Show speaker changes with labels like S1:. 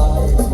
S1: ไป